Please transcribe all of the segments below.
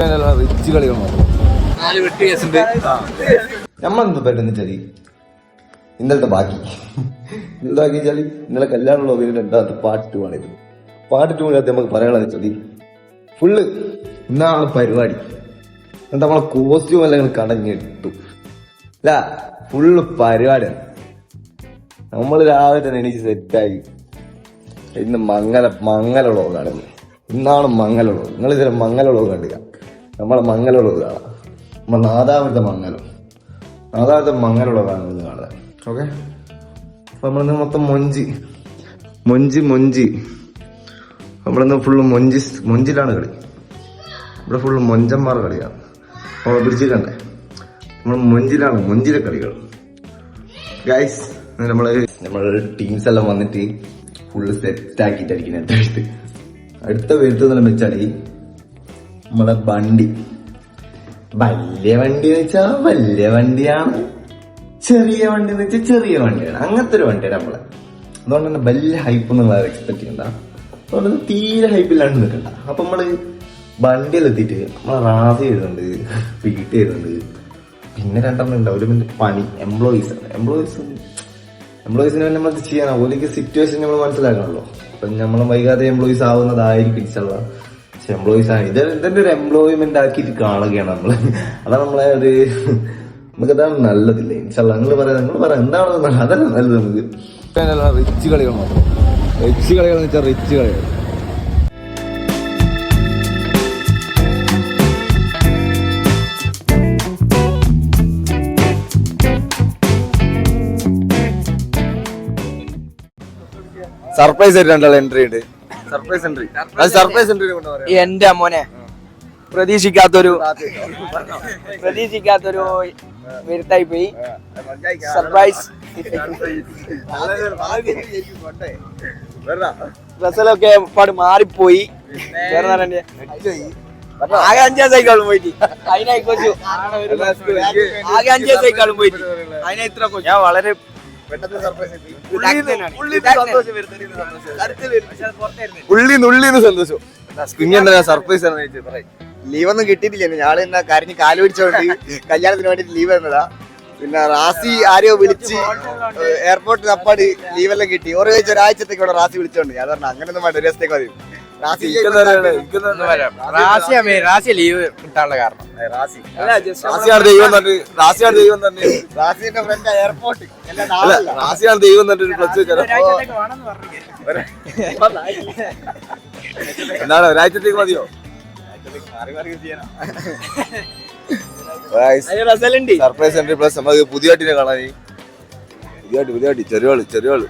Rich കളികൾ നമ്മളെന്ത് പറ്റുന്ന ചളി? ഇന്നലത്തെ ബാക്കി ഇന്നലത്തെ ബാക്കി ചളി? ഇന്നലെ കല്യാണമുള്ള അതിന് രണ്ടാമത്തെ പാർട്ട് ടു ആണിത് പാർട്ട് ടു അകത്ത് നമുക്ക് പറയാനുള്ളത് ചളി. ഫുള്ള് ഇന്നാണ് പരിപാടി. എന്നിട്ട് നമ്മളെ കോസ്റ്റ്യൂം എല്ലാം കടഞ്ഞിട്ടു. അല്ല ഫുള്ള് പരിപാടിയാണ് നമ്മൾ രാവിലെ തന്നെ എനിക്ക് സെറ്റായി ഇന്ന് മംഗല മംഗല വ്ളോഗാണ് ഇന്നാണ് മംഗല വ്ളോഗ് നിങ്ങൾ ഇതിലെ മംഗല വ്ളോഗ് കണ്ടില്ല. നമ്മളെ വ്ളോഗ് കാണാം. നമ്മൾ നാദാപുരത്തെ മംഗലം. നാദാപുരത്തെ മംഗല ഇത് കാണുന്നത് ഓക്കെ? അപ്പൊ നമ്മളിന്ന് മൊത്തം മൊഞ്ചി. മൊഞ്ചി മൊഞ്ചി. നമ്മളിന്ന് ഫുള്ള് മൊഞ്ചി മൊഞ്ചിലാണ് കളി. ഇവിടെ ഫുള്ള് മൊഞ്ചന്മാർ കളിയാണ്. അപ്പോൾ പിടിച്ചിട്ടുണ്ടേ നമ്മൾ മൊഞ്ചിലാണ് മൊഞ്ചിലെ കളികൾ. ഗൈസ് നമ്മൾ നമ്മളെ ടീംസ് എല്ലാം വന്നിട്ട് ഫുള്ള് സെറ്റ് ആക്കിയിട്ടായിരിക്കും അടുത്ത എഴുത്ത് അടുത്ത വെച്ചാൽ നമ്മളെ വണ്ടി. വലിയ വണ്ടി എന്ന് വലിയ വണ്ടിയാണ്. ചെറിയ വണ്ടി എന്ന് വെച്ചാൽ ചെറിയ വണ്ടിയാണ്. അങ്ങനത്തെ ഒരു വണ്ടിയാണ് നമ്മളെ. അതുകൊണ്ട് തന്നെ വലിയ ഹൈപ്പ് എന്നുള്ള എക്സ്പെക്ട് ചെയ്യണ്ട. അതുകൊണ്ട് തീരെ ഹൈപ്പില്ലാണ്ട് നിൽക്കണ്ട. അപ്പൊ നമ്മൾ വണ്ടിയിൽ എത്തിയിട്ട് നമ്മളെ റാസി ചെയ്തിട്ടുണ്ട് പീട്ട് ചെയ്തിട്ടുണ്ട് പിന്നെ രണ്ടെണ്ണം ഉണ്ട്. ഒരു പണി. എംപ്ലോയീസ് എംപ്ലോയീസ് എംപ്ലോയീസിന് വേണ്ടി നമ്മൾ ചെയ്യാനാ ഓലിക്ക് സിറ്റുവേഷൻ നമ്മൾ മനസ്സിലാക്കണമല്ലോ അപ്പൊ നമ്മൾ വൈകാതെ എംപ്ലോയീസ് ആവുന്നതായിരിക്കും ഇൻഷാല്ല പക്ഷെ എംപ്ലോയീസ് ആണ് ഇത് ഇതിന്റെ ഒരു എംപ്ലോയ്മെന്റ് ആക്കിയിട്ട് കാണുകയാണ് നമ്മൾ. അതാണ് നമ്മളെ ഒരു നമുക്ക് അതാണ് നല്ലതില്ലേ? ഇൻഷാല്ല നിങ്ങൾ പറയാം നിങ്ങൾ പറയാം എന്താണ്? അതല്ല നല്ലത് നമുക്ക്. റിച്ച് കളികൾ മാത്രം റിച്ച് കളികൾ എന്ന് വെച്ചാൽ റിച്ച് കളികൾ. സർപ്രൈസ് ആയിട്ട് രണ്ടാൾ എൻട്രി ഉണ്ട്. സർപ്രൈസ് എൻട്രി സർപ്രൈസ് എൻട്രി എന്റെ അമ്മോനെ പ്രതീക്ഷിക്കാത്തൊരു പ്രതീക്ഷിക്കാത്തൊരു വരുത്തായി പോയി സർപ്രൈസ് ഡ്രസ്സിലൊക്കെ പാട് മാറിപ്പോയി. ആകെ അഞ്ചാം സൈക്കിളും പോയിട്ട്. അതിനായി കൊച്ചു ആകെ അഞ്ചാം സൈക്കിളും പോയിട്ട്. അതിനെ ഇത്ര കൊച്ചു ഞാൻ വളരെ ഉള്ളിന്ന് ഉള്ളിന്ന് സന്തോഷം കുഞ്ഞി എന്താ സർപ്രൈസ് ആണ് ചോദിച്ചത്. ലീവ് ഒന്നും കിട്ടിയിട്ടില്ല ഞാൾ എന്നാ കരഞ്ഞ് കാൽ പിടിച്ചോണ്ട് കല്യാണത്തിന് വേണ്ടിട്ട് ലീവ് തന്നതാ. പിന്നെ റാസി ആരെയോ വിളിച്ച് എയർപോർട്ടിൽ അപ്പാട് ലീവെല്ലാം കിട്ടി. ഓരോ ചോദിച്ച ഒരാഴ്ചത്തേക്ക് ഇവിടെ റാസി വിളിച്ചോണ്ട്. ഞാൻ പറഞ്ഞു അങ്ങനൊന്നും വേണ്ട ഒരു ദിവസത്തേക്ക് മതി. റാസി എനിക്കെന്താ അറിയണേ? എനിക്കെന്താ റാസി ലീവ് കിട്ടാനുള്ള കാരണം. റാസിയാണ് ദൈവം തന്നെ റാസിയാണ് ദൈവം തന്നെ റാസിന്റെ ഫ്രണ്ട് എയർപോർട്ട് റാസിയാണ് ദൈവം തന്നെ ഒരു വെച്ചാലോ എന്താണ്? ഒരാഴ്ചത്തേക്ക് മതിയോ? സർപ്രൈസ് എൻട്രി പ്ലസ് നമുക്ക് പുതിയ കാണാൻ പുതിയ പുതിയ വട്ടി ചെറിയോൾ ചെറിയോൾ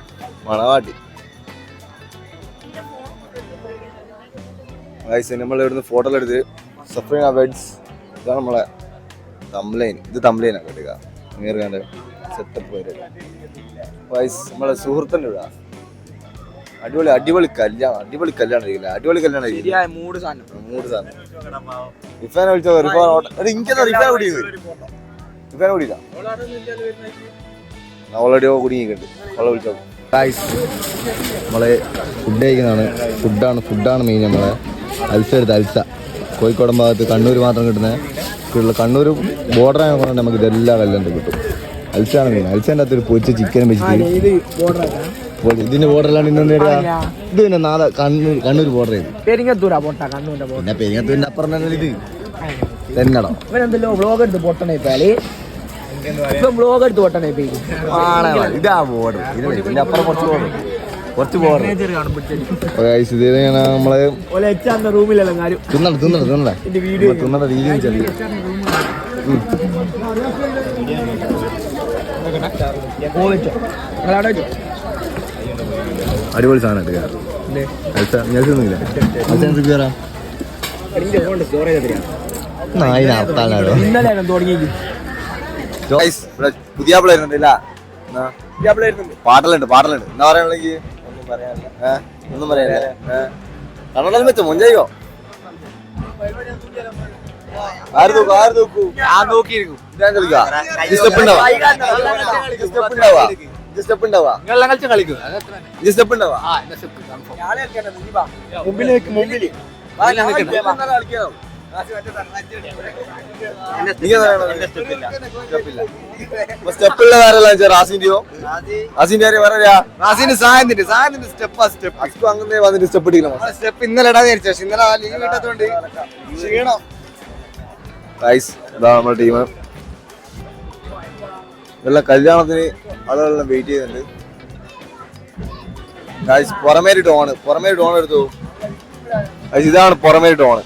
മണവാട്ടി. ഗൈസ് നമ്മൾ ഇവിടുന്ന് ഫോട്ടോ എടുത്ത് സഫറിങ് അവേഡ്സ് ഇതാണ് നമ്മളെ തംലൈൻ ഇത് തംലൈനാണ് കേട്ടുക നേർക്കാണ്ട് സെറ്റപ്പ് വരെ ഗൈസ് നമ്മളെ സുഹൃത്തിന്റെ ഇവിടെ. അടിപൊളി അടിപൊളി കല്യാണം അടിപൊളി കല്യാണം ആയിരിക്കില്ല അടിപൊളി കല്യാണം ആയിരിക്കും മൂട് സാധനം. റിഫാനെ വിളിച്ചോ റിഫാൻ ഓട്ട- ഇങ്ങനെ റിഫാൻ കുടിയത് റിഫാനെ കുടിയില്ല ഓൾറെഡി കുടുങ്ങിയിട്ടുണ്ട്. അവളെ വിളിച്ചോ. നമ്മളെ ഫുഡ് കഴിക്കുന്നതാണ്. ഫുഡാണ് ഫുഡാണ് മെയിൻ നമ്മളെ. അൽസ എടുത്ത് അൽസ. കോഴിക്കോടൻ ഭാഗത്ത് കണ്ണൂർ മാത്രം കിട്ടുന്ന. കിട്ടുള്ള കണ്ണൂർ ബോർഡർ ആയതുകൊണ്ട് നമുക്ക് ഇതെല്ലാം കല്യാണം കിട്ടും. അൽസാണ് മീൻ അൽസേന്റെ അകത്ത് ഒരു പൊരിച്ച ചിക്കനും വെച്ചിട്ട് ഇതിന്റെ ബോർഡറിലാണ് ഇന്ന് ഇത് പിന്നെ നാളെ കണ്ണൂർ കണ്ണൂർ ബോർഡർ ചെയ്ത്. പെരിങ്ങത്തൂരാ പൊട്ട ബോർഡർ പിന്നെ പെരിങ്ങത്തൂരിന്റെ അപ്പുറം ഇത്. തന്നെടോ. ഇവനെന്തല്ലോ വ്ലോഗ് എടുത്ത് പൊട്ടണ ഇപ്പാൽ ഇപ്പം വ്ലോഗ് എടുത്ത് പൊട്ടണേ ഇപ്പൊ. ഇതാ ബോർഡർ ഇതിന്റെ അപ്പുറം കുറച്ച് ബോർഡർ കുറച്ച് നമ്മൾ രീതി അടിപൊളി സാധനം ഞാൻ തിന്നില്ല കയറാം പുതിയ പാട്ടലുണ്ട് പാട്ടലുണ്ട്. എന്താ പറയാനുണ്ടെങ്കിൽ ഒന്നും പറയാനില്ല കണ്ണടം വെച്ചോ മുഞ്ചായിക്കോ ആര് നോക്കൂ ആര് നോക്കൂ? ഞാൻ നോക്കിയിരിക്കും. ഞാൻ കളിക്കാം. സ്റ്റെപ്പ് ഉണ്ടാവാ? സ്റ്റെപ്പ് ഉണ്ടാവാ? സ്റ്റെപ്പ് ഉണ്ടാവാ? നിങ്ങളെല്ലാം കളിച്ച് കളിക്കും. സ്റ്റെപ്പ് ഉണ്ടാവാ? മുമ്പിൽ മുമ്പിൽ സ്റ്റെപ്പുള്ള വേറെ റാസിന്റെയോ? റാസിന്റെ ആരെയും പറയാ. റാസിന്റെ സായത്തിന്റെ സായത്തിന്റെ സ്റ്റെപ്പ് ആ സ്റ്റെപ്പ് അസ്കു അങ്ങനെ വന്നിട്ട് സ്റ്റെപ്പ് ഇടിക്കണം സ്റ്റെപ്പ് ഇന്നലെ വിചാരിച്ചു പക്ഷെ ഇന്നലെ ലീവ് കിട്ടാത്തോണ്ട് ക്ഷീണം. ഗൈസ് ഇതാ നമ്മുടെ ടീം നല്ല കല്യാണത്തിന് ആളുകളെല്ലാം വെയിറ്റ് ചെയ്യുന്നുണ്ട് guys Purameri town Purameri town എടുത്തു. ഇതാണ് പുറമേരി ടോണ്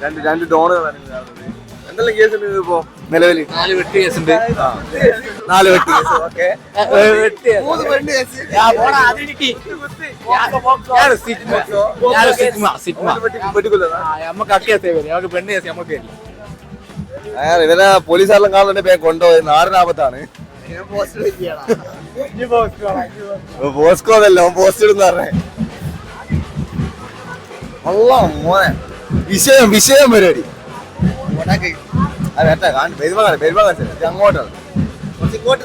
രണ്ട് രണ്ട് എന്തെല്ലാം കേസ് ഉണ്ട് ഇപ്പോ നിലവിൽ നാല് വെട്ട് ഉണ്ട് നാല് വെട്ടി കേസ് ഓക്കെ മൂന്ന് പെണ്ണ് കേസ് നമുക്ക് നമുക്ക് പെണ്ണ് കേസ് നമുക്ക് ഇല്ല. ഇവനെ പോലീസുകാരെല്ലാം കാണുന്നുണ്ട് കൊണ്ടുപോയി നാടിനാപത്താണ് പോസ്കോ അതല്ല പോസ്റ്റ് ഇടുന്ന പറഞ്ഞേ. അല്ല മോനെ. വിഷയം വിഷയം പരിപാടി. അതെ പെരുമ കാണി പെരുമ കാണിച്ചത് അങ്ങോട്ടാണ് കുറച്ച് ഇങ്ങോട്ട്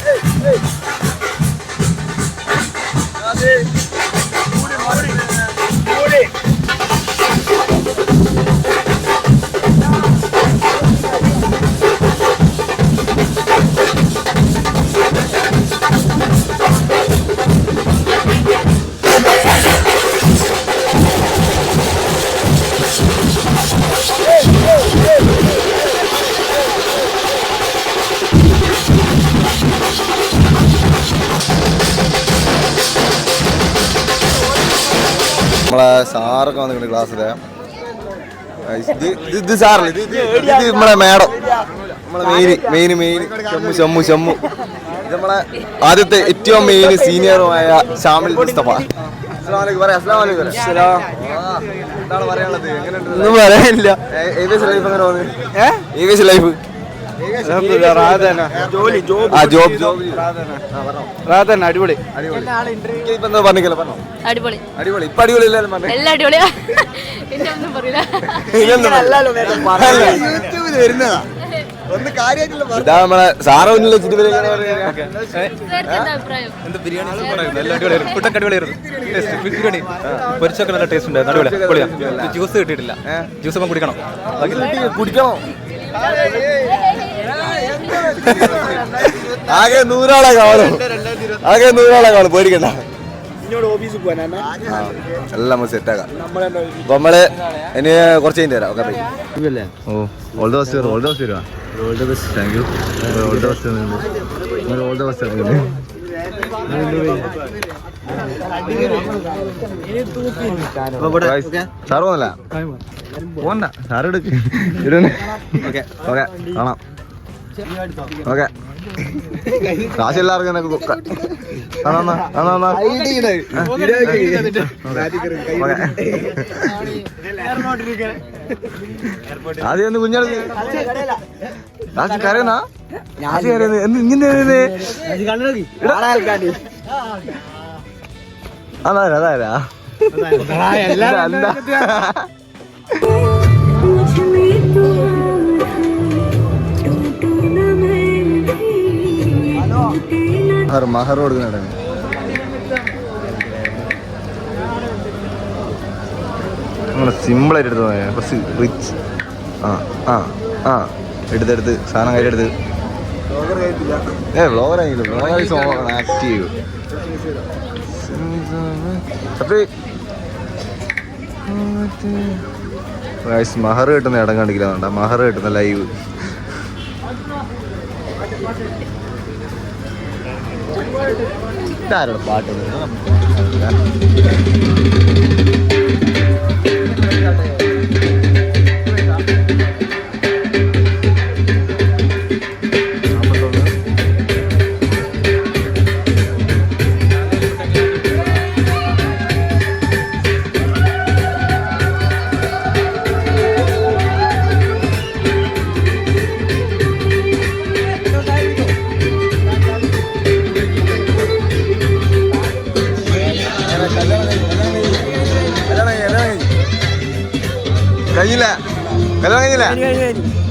നമ്മളെ സാറൊക്കെ വന്നിട്ടുണ്ട് ക്ലാസ്സിലെ. ഇത് സാറല്ല? ഇത് ഇത് ഇത് നമ്മളെ മേഡം. നമ്മളെ മെയിൻ മെയിൻ മെയിൻ ചെമ്മു ചെമ്മു ചെമ്മു ഇത് നമ്മളെ ആദ്യത്തെ ഏറ്റവും മെയിൻ സീനിയറുമായ ഷാമിൽ മുസ്തഫ. പറയാനുള്ളത്? എങ്ങനെയുണ്ട്? ഒന്നും പറയാനില്ല. ഏവിയസ് ലൈഫ്. റാധന. ആ ജോബ് ജോബ്. അടിപൊളി. അടിപൊളി. അടിപൊളി. ഇപ്പൊ അടിപൊളി എല്ലാം അടിപൊളിയാ നമ്മളെ സാറ മുന്നിൽ വെച്ചിട്ട് ബിരിയാണി പൊരിച്ചൊക്കെ നല്ല ടേസ്റ്റ് ജ്യൂസ് കിട്ടിയിട്ടില്ല. ജ്യൂസ് കുടിക്കണം. കുടിക്കണം? ആകെ നൂറാളെ കാണും. ആകെ നൂറാളെ കാണും. പേടിക്കണ്ട. എല്ലാം അപ്പൊ നമ്മൾ ഇനി കുറച്ച് കഴിഞ്ഞ് തരാം. Okay oh all the best all the best തരുവാ all the best thank you all the best all the best sir പോന്നല്ല പോണ്ട. സാറ് എടുക്ക്. ഓക്കെ കാണാം. ഓക്കെ. കാശെല്ലാവർക്കും ആദ്യം ഒന്ന് കുഞ്ഞാൾ കാശ് കരയുന്നാ? കാശ് കരയുന്നത് എന്ത് ഇങ്ങനെ അതാരാ അതാരാ? അല്ല മഹർ മഹർ കൊടുക്കുന്നുണ്ട് നമ്മൾ സിമ്പിൾ ആയിട്ട് എടുത്ത് പോയെ. കുറച്ച് റിച്ച് ആ ആ ആ. എടുത്തെടുത്ത് സാധനം കയ്യിലെടുത്ത് ഏ വ്ളോഗർ ആയില്ല വ്ളോഗർ ആക്റ്റീവ് മഹർ കിട്ടുന്ന ഇടം കണ്ടില്ല മഹർ കിട്ടുന്ന ലൈവ് ഇതാരോട് പാട്ട്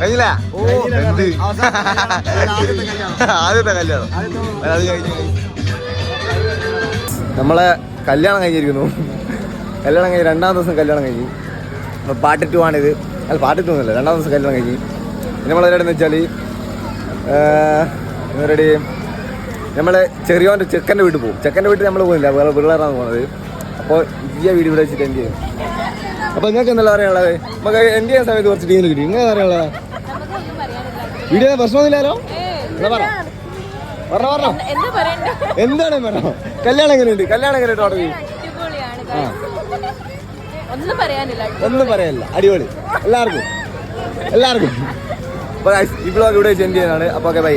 കഴിഞ്ഞില്ല? ഓ എന്ത് ആദ്യത്തെ കല്യാണം. അത് കഴിഞ്ഞു നമ്മളെ കല്യാണം കഴിഞ്ഞിരിക്കുന്നു. കല്യാണം കഴിഞ്ഞ് രണ്ടാം ദിവസം കല്യാണം കഴിഞ്ഞു. പാർട്ട് ടു ആണിത്. അല്ല പാർട്ട് ടു ഒന്നുമല്ല രണ്ടാം ദിവസം കല്യാണം കഴിഞ്ഞു. പിന്നെ നമ്മളെവിടെയെന്ന് വെച്ചാൽ ഇവരുടെ നമ്മൾ ചെറിയോന്റെ ചെക്കന്റെ വീട്ടിൽ പോകും. ചെക്കന്റെ വീട്ടിൽ നമ്മൾ പോകുന്നില്ല. വേറെ പിള്ളേരാണ് പോകുന്നത്. അപ്പോൾ ഈ വീട് ഇവിടെ വെച്ചിട്ട് എൻഡ് ചെയ്യും? അപ്പോൾ നിങ്ങൾക്ക് എന്തെല്ലാം പറയാനുള്ളത്? നമുക്ക് എന്ത് ചെയ്യാൻ സമയത്ത് കുറച്ച് ടീമിൽ കിട്ടി. നിങ്ങൾ പറയാനുള്ളത്? വീഡിയോ പ്രശ്നമൊന്നുമില്ലല്ലോ? എന്നാ പറ. പറഞ്ഞോ പറഞ്ഞോ എന്താണ് പറഞ്ഞോ കല്യാണം എങ്ങനെയുണ്ട്? കല്യാണം എങ്ങനെ guys. ഒന്നും പറയാനില്ല. ഒന്നും പറയല്ല അടിപൊളി. എല്ലാവർക്കും. എല്ലാവർക്കും. ബ്ലോഗ് ഇവിടെ വെച്ച് ചെയ്യാനാണ് അപ്പോൾ ഓക്കെ ബൈ